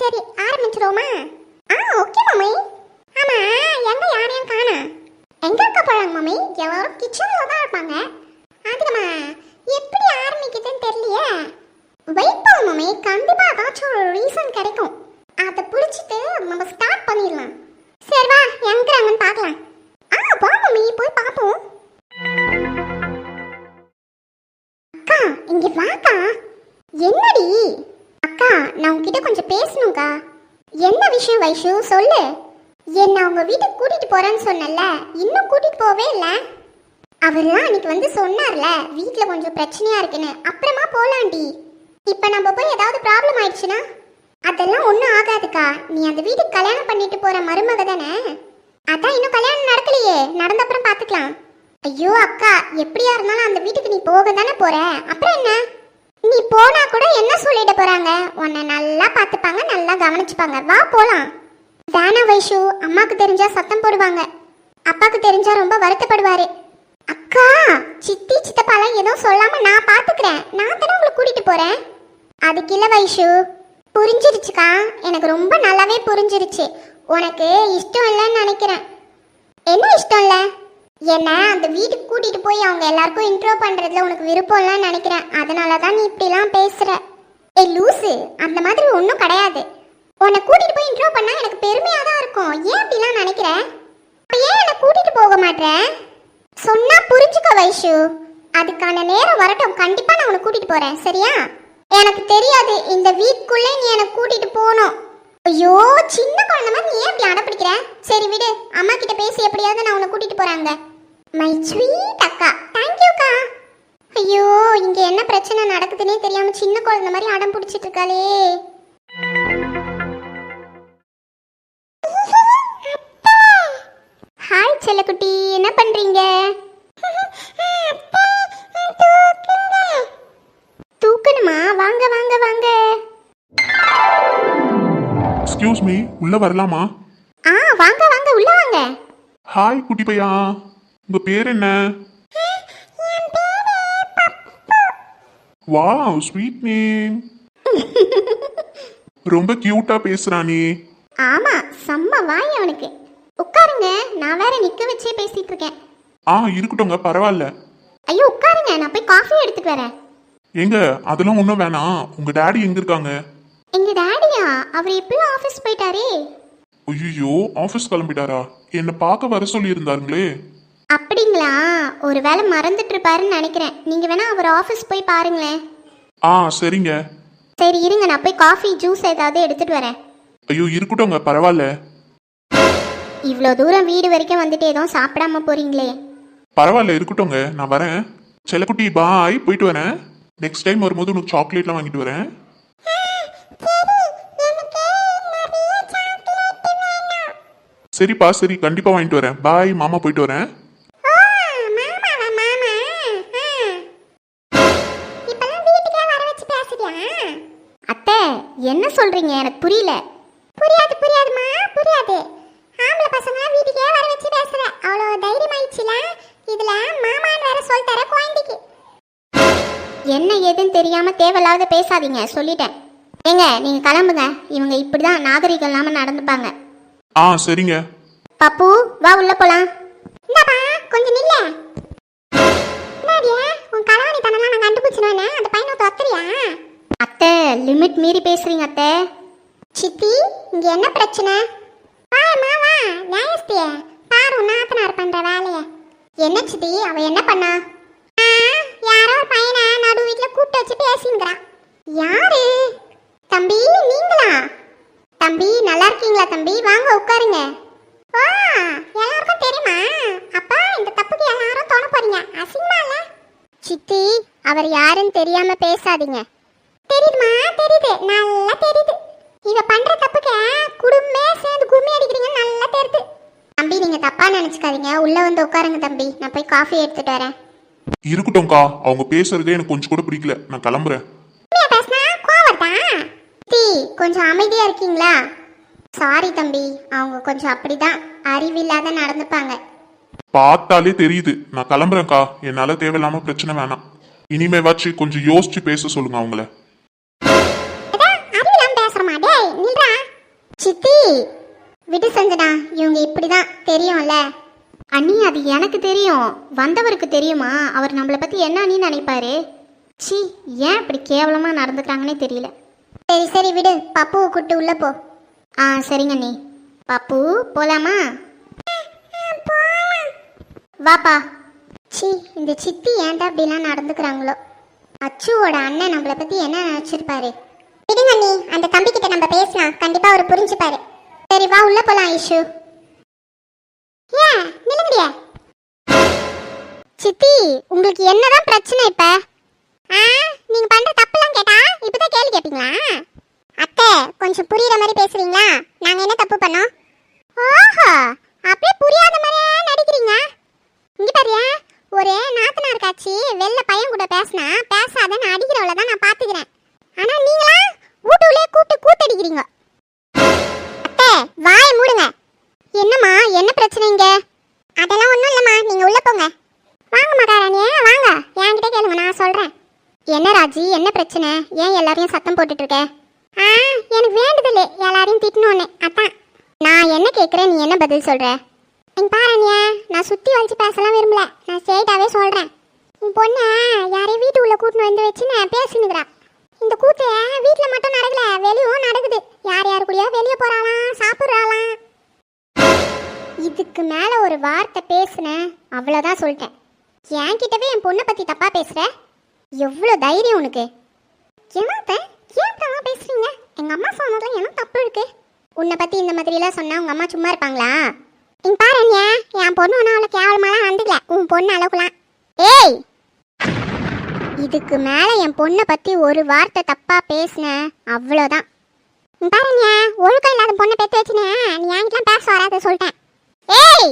சரி ஆரம்பிச்சிருவோமா? ஆ okay mummy. ஆமா எங்க யாரையும் காணா. எங்க இருக்க போறாங்க மம்மி? எல்லாரும் கிச்சன்ல தான் இருப்பாங்க. அதுக்குமா எப்படி ஆரம்பிக்குதுன்னு தெரியலையே. வெயிட் பண்ணு மம்மி. கண்டிப்பா ஏதாச்சும் ஒரு ரீசன் கிடைக்கும். அதை பிடிச்சிட்டு நம்ம ஸ்டார்ட் பண்ணிடலாம். சரி வா எங்கிறாங்கன்னு பார்க்கலாம் நான் உங்ககிட்ட கொஞ்சம் பேசணும்க்கா. என்ன விஷயம் வைஷு? சொல்லு. என்ன அவங்க வீட்டுக்கு கூட்டிட்டு போறேன்னு சொன்னல இன்னும் கூட்டிட்டு போவே இல்லை? அவர்லாம் அன்னைக்கு வந்து சொன்னார்ல வீட்டில் கொஞ்சம் பிரச்சனையா இருக்குன்னு. அப்புறமா போலாண்டி. இப்ப நம்ம போய் ஏதாவது ப்ராப்ளம் ஆயிடுச்சுன்னா? அதெல்லாம் ஒன்றும் ஆகாதுக்கா. நீ அந்த வீட்டுக்கு கல்யாணம் பண்ணிட்டு போற மருமக தானே? அதான் இன்னும் கல்யாணம் நடக்கலையே. நடந்த அப்புறம் பார்த்துக்கலாம் ஐயோ அக்கா. எப்படியா இருந்தாலும் அந்த வீட்டுக்கு நீ போக தானே போற. அப்புறம் என்ன? நீ போனா கூட என்ன சொல்லிட போறாங்க? உன்னை நல்லா பார்த்துப்பாங்க நல்லா கவனிச்சுப்பாங்க. வா போலாம். தான வைஷு அம்மாக்கு தெரிஞ்சா சத்தம் போடுவாங்க. அப்பாக்கு தெரிஞ்சா ரொம்ப வருத்தப்படுவாரு. அக்கா சித்தி சித்தப்பாலாம் எதுவும் சொல்லாம நான் பாத்துக்கிறேன் நான் தானே உங்களை கூட்டிட்டு போறேன்? அதுக்கு இல்ல வைஷு. புரிஞ்சிருச்சுக்கா. எனக்கு ரொம்ப நல்லாவே புரிஞ்சிருச்சு. உனக்கு இஷ்டம் இல்லைன்னு நினைக்கிறேன். என்ன இஷ்டம் இல்லை? என்ன அந்த வீட்டுக்கு கூட்டிட்டு போய் அவங்க எல்லாருக்கும் இன்ட்ரோ பண்றதுல உனக்கு விருப்பம்லாம் நினைக்கிறேன். அதனால தான் நீ இப்படிலாம் பேசுற. ஏ லூசு அந்த மாதிரி ஒன்றும் கிடையாது. உன்னை கூட்டிட்டு போய் இன்ட்ரோ பண்ணா எனக்கு பெருமையா தான் இருக்கும். ஏன் அப்படிலாம் நினைக்கிற? ஏன் என்னை கூட்டிட்டு போக மாட்ற? சொன்னா புரிஞ்சுக்க வைஷு. அதுக்கான நேரம் வரட்டும். கண்டிப்பா நான் உன்னை கூட்டிட்டு போறேன். சரியா? எனக்கு தெரியாது. இந்த வீக்குள்ளே நீ என்னை கூட்டிட்டு போகணும். ஐயோ சின்ன குழந்தை மாதிரி நீ ஏன் இப்படி அடப்பிடிக்கிற? சரி விடு அம்மா கிட்ட பேசி எப்படியாவது நான் உன்னை கூட்டிட்டு போறாங்க. மை ஸ்வீட் அக்கா தேங்க்யூக்கா ஐயோ இங்க என்ன பிரச்சனை நடக்குதுன்னே தெரியாம சின்ன குழந்தை மாதிரி அடம் பிடிச்சிட்டு இருக்காளே. ஹாய் செல்லக்குட்டி என்ன பண்றீங்க? எக்ஸ்கியூஸ் மீ உள்ள வரலாமா? ஆ வாங்க வாங்க உள்ள வாங்க. ஹாய் குட்டி பையா. உங்க பேர் என்ன? வாவ் ஸ்வீட் நேம் ரொம்ப கியூட்டா பேசுறானே. ஆமா செம்ம வாய் அவனுக்கு. உட்காருங்க நான் வேற நிக்க வச்சே பேசிட்டு இருக்கேன். ஆ இருக்கட்டும்ங்க பரவாயில்ல. ஐயோ உட்காருங்க நான் போய் காஃபி எடுத்துட்டு வரேன். எங்க அதெல்லாம் ஒன்றும் வேணாம். உங்க டாடி எங்க இருக்காங்க? டாடியா அவர் எப்பயும் ஆபீஸ் போயிட்டாரே. ஐயோ ஆஃபீஸ் கிளம்பிட்டாரா? என்னை பார்க்க வர சொல்லி இருந்தாருங்களே அப்படிங்களா? ஒரு வேளை மறந்துட்டு இருப்பாருன்னு நினைக்கிறேன். நீங்க வேணா அவர் ஆபீஸ் போய் பாருங்களேன். ஆ சரிங்க. சரி இருங்க நான் போய் காஃபி ஜூஸ் ஏதாவது எடுத்துட்டு வரேன். ஐயோ இருக்கட்டும்ங்க பரவாயில்ல. இவ்வளோ தூரம் வீடு வரைக்கும் வந்துட்டு எதுவும் சாப்பிடாம போறீங்களே. பரவாயில்ல இருக்கட்டும்ங்க நான் வரேன். செல்லக்குட்டி பாய் போயிட்டு வரேன். நெக்ஸ்ட் டைம் வரும்போது உனக்கு சாக்லேட்லாம் வாங்கிட்டு வரேன். சரிப்பா சரி கண்டிப்பா வாங்கிட்டு வரேன். பாய் மாமா போயிட்டு வரேன். அத்தை என்ன சொல்றீங்க? எனக்கு புரியல. புரியாது புரியாதுமா புரியாது. ஆம்பளை பசங்க வீட்டுக்கே வர வச்சு பேசுற. அவ்வளோ தைரியம் ஆயிடுச்சுல இதுல மாமான்னு வேற சொல் தர குழந்தைக்கு. என்ன ஏதுன்னு தெரியாம தேவையில்லாத பேசாதீங்க சொல்லிட்டேன். ஏங்க நீங்க கிளம்புங்க. இவங்க இப்படிதான் நாகரிகம் இல்லாம நடந்துப்பாங்க. ஆ சரிங்க. பப்பு வா உள்ள போலாம். இந்தாப்பா கொஞ்சம் நில்ல. என்னடியா உன் களவாணி தனமா நான் கண்டுபிடிச்சினே அந்த பையனை தொத்தறியா அத்தை லிமிட் மீறி பேசுறீங்க அத்தை. சித்தி இங்க என்ன பிரச்சனை? வாமா வா நியாயஸ்திய. பாரு நாத்தனார் பண்ற வேலைய. என்ன சித்தி அவ என்ன பண்ணா ஆ, யாரோ ஒரு பையனை நடு வீட்டுல கூப்பிட்டு வச்சு பேசிங்கிறான் யாரு தம்பி நீங்களா தம்பி நல்லா இருக்கீங்களா தம்பி வாங்க உட்காருங்க. வா எல்லாருக்கும் தெரியுமா? அப்பா இந்த தப்புக்கு எல்லாரும் தோண போறீங்க. அசிங்கமா இல்ல? சித்தி அவர் யாருன்னு தெரியாம பேசாதீங்க. தெரியுதுமா தெரியுது நல்லா தெரியுது. இவ பண்ற தப்புக்கு குடும்பமே சேர்ந்து கும்மி அடிக்கிறீங்க நல்லா தெரியுது. தம்பி நீங்க தப்பா நினைச்சுக்காதீங்க. உள்ள வந்து உட்காருங்க தம்பி. நான் போய் காஃபி எடுத்துட்டு வரேன். இருக்கட்டும்க்கா அவங்க பேசுறதே எனக்கு கொஞ்சம் கூட பிடிக்கல. நான் கிளம்புறேன். பேசினா கோவம் வருதா? சித்தி கொஞ்சம் அமைதியா இருக்கீங்களா? சாரி தம்பி அவங்க கொஞ்சம் அப்படிதான். அறிவில்லாத நடந்துப்பாங்க. பார்த்தாலே தெரியுது. நான் கிளம்புறேன்க்கா. என்னால தேவையில்லாம பிரச்சனை வேணாம். இனிமேவாச்சு கொஞ்சம் யோசிச்சு பேச சொல்லுங்க அவங்கள. சித்தி விடு சஞ்சனா இவங்க இப்படிதான் தெரியும்ல. அண்ணி அது எனக்கு தெரியும். வந்தவருக்கு தெரியுமா? அவர் நம்மளை பற்றி என்ன அண்ணி நினைப்பாரு? சி ஏன் இப்படி கேவலமாக நடந்துக்கிறாங்கன்னே தெரியல. சரி சரி விடு. பப்புவை கூட்டு உள்ள போ. ஆ சரிங்க அண்ணி. பப்பு போலாமா? வாப்பா. சி இந்த சித்தி ஏன்டா அப்படிலாம் நடந்துக்கிறாங்களோ? அச்சுவோட அண்ணன் நம்மளை பத்தி என்ன நினைச்சிருப்பாரு? விடுங்க அந்த தம்பி கிட்ட நம்ம பேசலாம். கண்டிப்பா அவர் புரிஞ்சுப்பாரு. சரி வா உள்ள போலாம் ஐஷு. ஏன் நிலுங்கடியா சித்தி உங்களுக்கு என்னதான் பிரச்சனை இப்ப? ஆ நீங்க பண்ற தப்புலாம் கேட்டா இப்பதான் கேள்வி கேப்பீங்களா அத்தை கொஞ்சம் புரியுற மாதிரி பேசுறீங்களா? நாங்க என்ன தப்பு பண்ணோம்? ஓஹோ அப்படியே புரியாத மாதிரியா நடிக்கிறீங்க? இங்க பாரியா ஒரு நாத்தனார் காட்சி வெள்ள பையன் கூட பேசினா பேசாதன்னு அடிக்கிறவள தான் நான் பாத்துக்கிறேன் ஆனா நீங்களா வீட்டுக்குள்ளே கூப்பிட்டு கூத்தடிக்கிறீங்க. அத்தை வாய மூடுங்க. என்னம்மா என்ன பிரச்சனை இங்க? அதெல்லாம் ஒண்ணும் இல்லம்மா நீங்க உள்ள போங்க. வாங்க மகாராணியே வாங்க. என்கிட்ட கேளுங்க நான் சொல்றேன். என்ன ராஜி என்ன பிரச்சனை? ஏன் எல்லாரையும் சத்தம் போட்டுட்டு இருக்கேன் ஆ எனக்கு வேண்டுதல். எல்லாரையும் திட்டணும்னு அதான். நான் என்ன கேட்குறேன் நீ என்ன பதில் சொல்கிற இங்க பாருங்க நான் சுற்றி வலிச்சு பேசலாம் விரும்பல. நான் ஸ்ட்ரெயிட்டாகவே சொல்கிறேன் உன் பொண்ணை யாரையும் வீட்டு உள்ள கூட்டின்னு வந்து வச்சு நான் பேசினுக்கிறான் இந்த கூத்து வீட்டில் மட்டும் நடக்கல வெளியும் நடக்குது. யார் யார் கூடயோ வெளியே போகிறாளாம் சாப்பிட்றாளாம். இதுக்கு மேலே ஒரு வார்த்தை பேசுனேன் அவ்வளோதான் சொல்லிட்டேன். என்கிட்டவே என் பொண்ணை பற்றி தப்பா பேசுகிற எவ்வளோ தைரியம் உனக்கு? என்னத்த ஏன் இப்படிலாம் பேசுறீங்க? எங்க அம்மா சொன்னதுல என்ன தப்பு இருக்கு. உன்னை பத்தி இந்த மாதிரிலாம் சொன்னா உங்க அம்மா சும்மா இருப்பாங்களா? இங்க பாரு என் பொண்ணு ஒன்றும் அவ்வளோ கேவலமாலாம் நடந்துக்கல உன் பொண்ணு அளவுக்குலாம். ஏய்! இதுக்கு மேல என் பொண்ணை பத்தி ஒரு வார்த்தை தப்பா பேசின அவ்வளோதான் பாருங்க ஒழுக்கம் இல்லாத பொண்ணை பெற்று வச்சுனே நீ என்கிட்ட பேச வராத சொல்லிட்டேன். ஏய்!